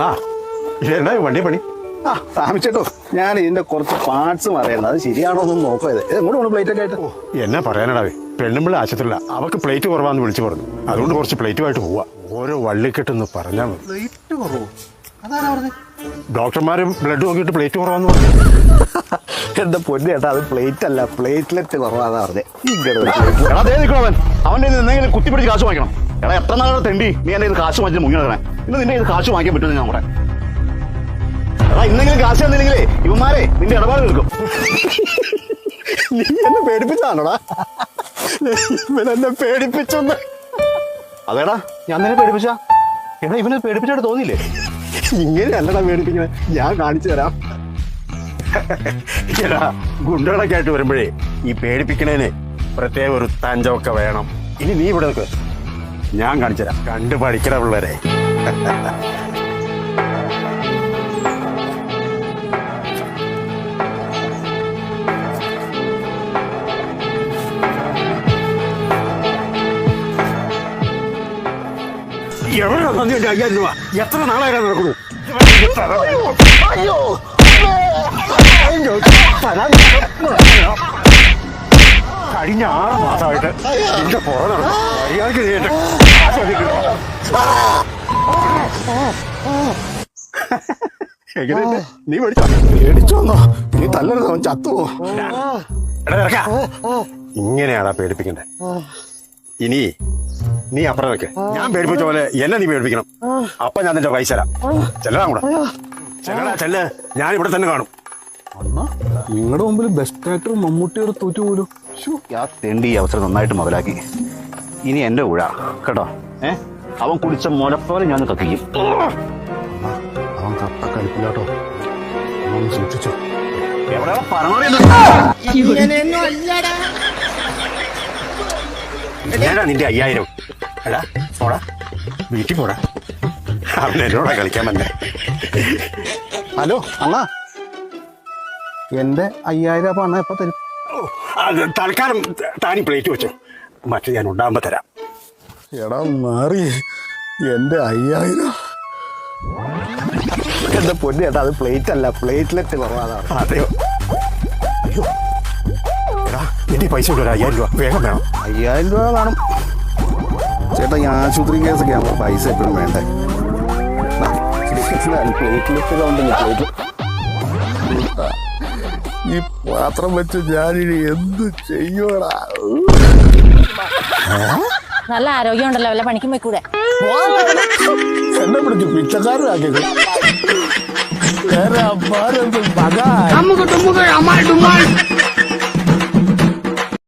ആ ഇതെന്താ വണ്ടി പണി? ആ താമസിച്ചോ ഞാൻ ഇതിന്റെ കുറച്ച് പാർട്സ് പറയുന്നത്. അത് ശരിയാണോ എന്ന് നോക്കിയത് എങ്ങോട്ട് പ്ലേറ്റ് ഒക്കെ ആയിട്ട്? എന്നാ പറയാനടാവേ പെണ്ണുമ്പിള്ള ആശുപത്രിയില്ല അവക്ക് പ്ലേറ്റ് കുറവാന്ന് വിളിച്ചു പറഞ്ഞു. അതുകൊണ്ട് കുറച്ച് പ്ലേറ്റുമായിട്ട് പോവാ. ഓരോ വള്ളിക്കെട്ടെന്ന് പറഞ്ഞാൽ മതി. പ്ലേറ്റ് കുറവോ? അതാണ് പറഞ്ഞത് ബ്ലഡ് നോക്കിയിട്ട് പ്ലേറ്റ് കുറവാന്ന് പറഞ്ഞു. എന്റെ പൊന്നു ചേട്ടാ അത് പ്ലേറ്റ് അല്ല. പ്ലേറ്റ്ലെറ്റ് കുറവാന്നാ പറഞ്ഞത് നിൽക്കണം അവൻ? അവന്റെ കയ്യിൽ എന്തെങ്കിലും കുത്തിപ്പിടിച്ച് കാശ് വാങ്ങിക്കണം. എടാ എത്ര നാളെ തെണ്ടി? നീ എന്റെ ഇത് കാശ് വാങ്ങിച്ച് മുങ്ങി നടക്കണേ. ഇന്ന് നിന്റെ ഇത് കാശ് വാങ്ങിക്കാൻ പറ്റുമെന്ന് ഞാൻ പറയാം. എടാ ഇന്നെങ്കിലും കാശ് തന്നില്ലെങ്കിലേ ഇവന്മാരെ നിന്റെ ഇടപാട് നിൽക്കും നീ എന്നെ പേടിപ്പിച്ചാണോടാ ഇവനെന്നെ പേടിപ്പിച്ചൊന്ന്. അതേടാ ഞാൻ നിന്നെ പേടിപ്പിച്ച. എടാ ഇവനെ പേടിപ്പിച്ചായിട്ട് തോന്നിയില്ലേ? ഇങ്ങനെയല്ലടാ പേടിപ്പിക്കണേ ഞാൻ കാണിച്ചു തരാം. എടാ ഗുണ്ടകളൊക്കെ ആയിട്ട് വരുമ്പോഴേ ഈ പേടിപ്പിക്കണേന് പ്രത്യേക ഒരു തഞ്ചമൊക്കെ വേണം. ഇനി നീ ഇവിടെ നിൽക്ക് ഞാൻ കാണിച്ചുതരാം കണ്ടു പഠിക്കണ പിള്ളേരെ. എത്ര നാളായിരം നടക്കുന്നു? അയ്യോ കഴിഞ്ഞ ആറ് മാസമായിട്ട് എന്റെ പുറം നടന്നു മര്യാദയ്ക്ക് എങ്ങനെയുണ്ട്? നീ മേടിച്ചോ? പേടിച്ചോന്നോ. നീ തല്ലരുത് അവൻ ചത്തുവോ എടാ ഇറക്കാ. ഇങ്ങനെയാടാ പേടിപ്പിക്കണ്ടേ. ഇനി നീ അപ്പുറം വെക്ക്. ഞാൻ പേടിപ്പിച്ച പോലെ എന്നെ നീ പേടിപ്പിക്കണം. അപ്പൊ ഞാൻ നിന്റെ പൈസ തരാം ചെല്ലടാ കൂടെ ചെല്ലടാ ചെല്ല്. ഞാൻ ഇവിടെ തന്നെ കാണും. നിങ്ങളുടെ മുമ്പിൽ ബെസ്റ്റ് ആക്ടർ മമ്മൂട്ടി ഒരു തോറ്റു പോലും. ആ തെണ്ടി ഈ അവസരം നന്നായിട്ട് മുതലാക്കി. ഇനി എന്റെ ഉഴ കേട്ടോ? ഏ? അവൻ കുടിച്ച മുലപ്പോലെ ഞാൻ കത്തിക്കും. അവൻ കട്ട കളിപ്പില്ലാട്ടോ അവൻ സൂക്ഷിച്ചോ. എവിടെ പരമാവധി ഞാനാ നിന്റെ അയ്യായിരം. എടാ പോടാ. വീട്ടിൽ പോടാ. അവൻ എന്നോടാ കളിക്കാൻ വന്നേ. ഹലോ അണ്ണാ. എന്റെ അയ്യായിരം രൂപ പണം എപ്പോ തരും? തൽക്കാലം താനി പ്ലേറ്റ് വെച്ചോ. മറ്റേ ഞാൻ ഉണ്ടാകുമ്പോ തരാം. എടാ മാറി എന്റെ അയ്യായിരം. എന്റെ പൊന്നു ചേട്ടാ അത് പ്ലേറ്റ് അല്ല പ്ലേറ്റ്ലെറ്റ് കുറവാണ്. അതെയോ? അയ്യോ. എടാ നിന്റെ പൈസ കൊണ്ട് ഒരു അയ്യായിരം രൂപ. വേഗം വേണം. അയ്യായിരം രൂപ കാണും ചേട്ടാ ഈ ആശുപത്രി കേസൊക്കെ ആകുമ്പോൾ പൈസ എപ്പോഴും വേണ്ടേ? പ്ലേറ്റ്ലെറ്റ് കൗണ്ടില്ല പ്ലേറ്റ്. ഈ പാത്രം വെച്ച് ഞാനിനി എന്ത് ചെയ്യൂടാ നല്ല ആരോഗ്യമുണ്ടല്ലോ വല്ല പണിക്കും വെക്കൂടെ എന്നെ പിടിച്ച് പിച്ചക്കാരനാക്കിയത് വേറെ അമ്മാരെന്ത് മകാ അമ്മുക്ക് തുമ്മുക്ക് അമ്മാൾ ഡുമ്മാൾ